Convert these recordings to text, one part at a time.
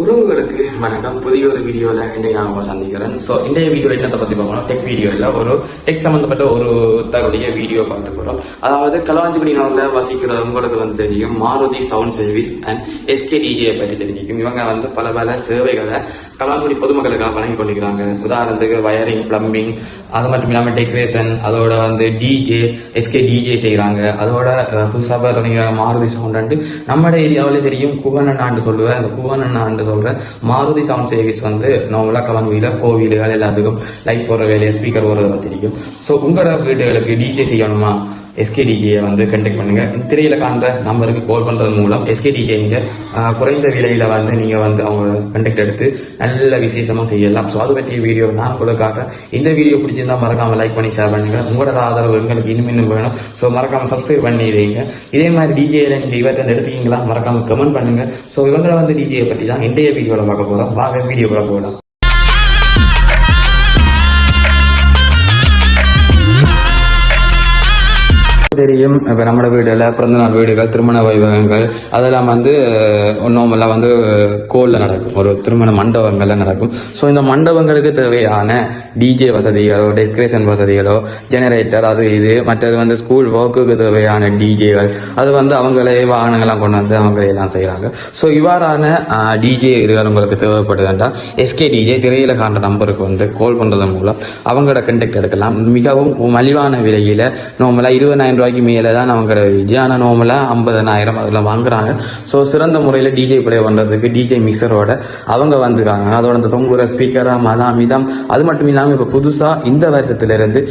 உறவுகளுக்கு வணக்கம். புதிய ஒரு வீடியோல இன்றைய நான் உங்களை சந்திக்கிறேன். ஸோ இந்த வீடியோ என்னத்தை பத்தி பார்க்கணும்? டெக் வீடியோ ஒரு டெக் சம்பந்தப்பட்ட ஒரு தருடைய வீடியோ பார்த்து போறோம் அதாவது களவாஞ்சிக்குடி நகரில் வசிக்கிற உங்களுக்கு வந்து தெரியும் Maruthi sound service and SKDA பற்றி தெரிவிக்கும் இவங்க வந்து பல பல சேவைகளை களவாஞ்சிக்குடி பொதுமக்களுக்காக வழங்கி கொண்டிருக்கிறாங்க. உதாரணத்துக்கு வயரிங் பிளம்பிங் அது மட்டும் இல்லாமல் டெக்கரேஷன் அதோட வந்து டிஜே எஸ்கே டிஜே செய்கிறாங்க அதோட புதுசாக புதுசா மாருதி சவுண்ட். அண்டு நம்ம ஏரியாவிலே தெரியும் குகனண்ணாண்டு சொல்லுவேன். அந்த ஆண்டு சொல்கிறேன் மாருதி சவுண்ட் சர்வீஸ் வந்து நார்மலாக கலங்குவியில் கோவில்கள் எல்லாத்துக்கும் லைட் போடுற வேலையை ஸ்பீக்கர் போடுறத தெரியும் ஸோ உங்களோட வீடுகளுக்கு டிஜே செய்யணுமா? எஸ்கேடிகேயை வந்து கண்டெக்ட் பண்ணுங்கள் திரையில காண்ற நம்பருக்கு கால் பண்ணுறது மூலம் எஸ்கேடிகேங்க குறைந்த விலையில் வந்து நீங்கள் வந்து அவங்க கண்டெக்ட் எடுத்து நல்ல விசேஷமாக செய்யலாம். ஸோ அது பற்றிய வீடியோ நான் கூட காட்டுறேன். இந்த வீடியோ பிடிச்சிருந்தா மறக்காமல் லைக் பண்ணி ஷேர் பண்ணுங்கள் உங்களோட ஆதரவு எங்களுக்கு இன்னும் இன்னும் வேணும். ஸோ மறக்காமல் சப்ஸ்கிரைப் பண்ணிடுங்க இதே மாதிரி டிஜேயில் நீங்கள் இவற்றை எடுத்துக்கீங்களா மறக்காமல் கமெண்ட் பண்ணுங்கள் ஸோ இவங்களை வந்து டிஜேயை பற்றி தான் இன்றைய வீடியோவில் பார்க்க போகிறோம் வாங்க வீடியோக்குள்ள போகலாம். தெரியும். இப்போ நம்ம வீடுல பிறந்தநாள் வீடுகள் திருமண வைபவங்கள் அதெல்லாம் வந்து நார்மலாக வந்து கோலில் நடக்கும். ஒரு திருமண மண்டபங்கள்ல நடக்கும். ஸோ இந்த மண்டபங்களுக்கு தேவையான டிஜே வசதிகளோ டெக்கரேஷன் வசதிகளோ ஜெனரேட்டர் அது இது மற்றது வந்து ஸ்கூல் ஒர்க்குக்கு தேவையான டிஜேகள் அது வந்து அவங்களே வாகனங்கள்லாம் கொண்டு வந்து அவங்களே எல்லாம் செய்கிறாங்க ஸோ இவ்வாறான டிஜே இதுகள் உங்களுக்கு தேவைப்படுதுன்றா எஸ்கே டிஜே திரையில காண்ற நம்பருக்கு வந்து கால் பண்ணுறது மூலம் அவங்களோட கண்டெக்ட் எடுக்கலாம். மிகவும் மலிவான விலையில் நார்மலாக இருபதாயிரம் ரூபாய் ரூபாய்க்கு மேலே தான் அவங்க விஜயான நோமில் ஐம்பதனாயிரம் அதில் வாங்குறாங்க. ஸோ சிறந்த முறையில் டிஜே ப்ளே பண்ணுறதுக்கு டிஜே மிக்சரோட அவங்க வந்துருக்காங்க அதோட அந்த தொங்குற ஸ்பீக்கராக மதாம் இதம் அது மட்டும் இல்லாமல் இப்போ புதுசாக இந்த வருஷத்துலேருந்து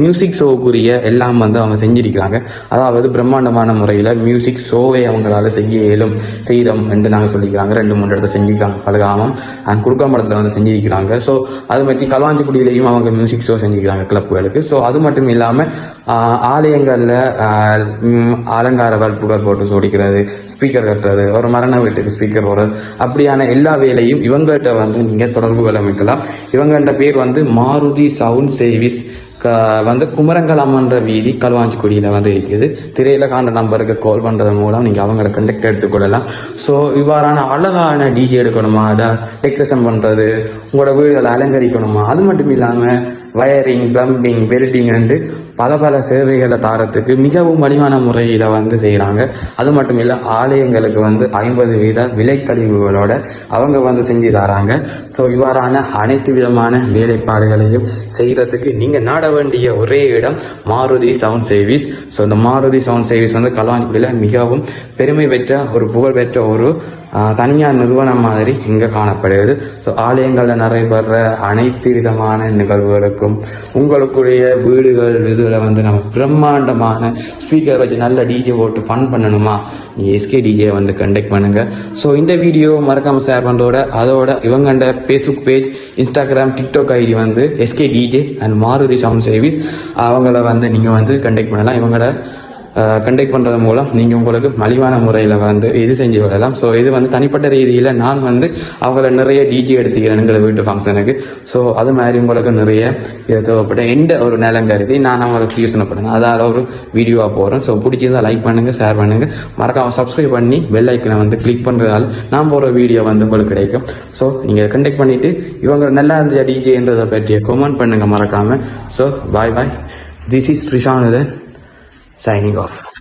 மியூசிக் ஷோவுக்குரிய எல்லாம் வந்து அவங்க செஞ்சிருக்கிறாங்க. அதாவது பிரம்மாண்டமான முறையில் மியூசிக் ஷோவை அவங்களால செய்ய இயலும் செய்கிறோம் என்று நாங்கள் சொல்லிக்கிறாங்க. ரெண்டு மூணு இடத்த செஞ்சிருக்காங்க. பலகாமம் அண்ட் குறுக்காமடத்தில் வந்து செஞ்சிருக்கிறாங்க. ஸோ அது மட்டும் களவாஞ்சிக்குடியிலையும் அவங்க மியூசிக் ஷோ செஞ்சுக்கிறாங்க கிளப்புகளுக்கு ஸோ அது மட்டும் இல்லாமல் ஆலயங்களில் அலங்கார பல்புகள் போட்டு சோடிக்கிறது ஸ்பீக்கர் கட்டுறது ஒரு மரண வீட்டுக்கு ஸ்பீக்கர் போடுறது. அப்படியான எல்லா வேலையும் இவங்கள்ட்ட வந்து நீங்கள் தொடர்புகள் அமைக்கலாம். இவங்கள்ட்ட பேர் வந்து மாருதி சவுண்ட் சர்வீஸ் க- வந்து குமரங்கலாமன்ற வீதி களுவாஞ்சிக்குடியில் வந்து இருக்குது. திரையில காண்ட நம்பருக்கு கால் பண்ணுறது மூலம் நீங்கள் அவங்கள கண்டக்ட் எடுத்துக்கொள்ளலாம். ஸோ இவ்வாறான அழகான டிஜி எடுக்கணுமா? அதை டெக்கரேஷன் பண்ணுறது உங்களோட வீடுகளை அலங்கரிக்கணுமா? அது மட்டும் இல்லாமல் வயரிங் பிளம்பிங் வெல்டிங் அண்டு பல பல சேவைகளை தாரத்துக்கு மிகவும் மலிவான முறையில் வந்து செய்கிறாங்க அது மட்டும் இல்லை ஆலயங்களுக்கு வந்து ஐம்பது வீத விலைக்கழிவுகளோட அவங்க வந்து செஞ்சு தராங்க. ஸோ இவ்வாறான அனைத்து விதமான வேலைப்பாடுகளையும் செய்கிறதுக்கு நீங்கள் நாட வேண்டிய ஒரே இடம் மாருதி சவுண்ட் சர்வீஸ் ஸோ இந்த மாருதி சவுண்ட் சர்வீஸ் வந்து கலாஞ்சிக்குடியில் மிகவும் பெருமை பெற்ற ஒரு புகழ்பெற்ற ஒரு தனியார் நிறுவனம் மாதிரி இங்கே காணப்படுகிறது. ஸோ ஆலயங்களில் நடைபெற அனைத்து விதமான நிகழ்வுகளுக்கும் உங்களுக்குரிய வீடுகள் இதில் வந்து நம்ம பிரம்மாண்டமான ஸ்பீக்கர் வச்சு நல்ல டிஜே போட்டு ஃபன் பண்ணணுமா? நீங்கள் எஸ்கே டிஜே வந்து கண்டெக்ட் பண்ணுங்கள் ஸோ இந்த வீடியோ மறக்காமல் ஷேர் பண்ணுறதோட அதோட இவங்கண்ட Facebook page Instagram TikTok ID வந்து SK DJ and Maruthi sound service அவங்கள வந்து நீங்கள் வந்து கண்டெக்ட் பண்ணலாம். இவங்களோட கண்டக்ட் பண்ணுறது மூலம் நீங்கள் உங்களுக்கு மலிவான முறையில் வந்து இது செஞ்சு விடலாம். ஸோ இது வந்து தனிப்பட்ட ரீதியில் நான் வந்து அவங்கள நிறைய டிஜி எடுத்துக்கிறேன் எங்களை வீட்டு ஃபங்க்ஷனுக்கு ஸோ அது மாதிரி உங்களுக்கு நிறைய இது தேவைப்பட்ட எந்த ஒரு நிலம் கருதி நான் அவங்களுக்கு யூஸ் பண்ணுறேன் அதால் ஒரு வீடியோவாக போகிறேன் ஸோ பிடிச்சிருந்தா லைக் பண்ணுங்கள் ஷேர் பண்ணுங்கள் மறக்காம சப்ஸ்கிரைப் பண்ணி பெல் ஐக்கனை வந்து கிளிக் பண்ணுறதால நான் போகிற வீடியோ வந்து உங்களுக்கு கிடைக்கும். ஸோ நீங்கள் கண்டக்ட் பண்ணிவிட்டு இவங்க நல்லா இருந்த டிஜேன்றதை பற்றிய கமெண்ட் பண்ணுங்கள் மறக்காமல் so bye bye this is Rishanuthan signing off.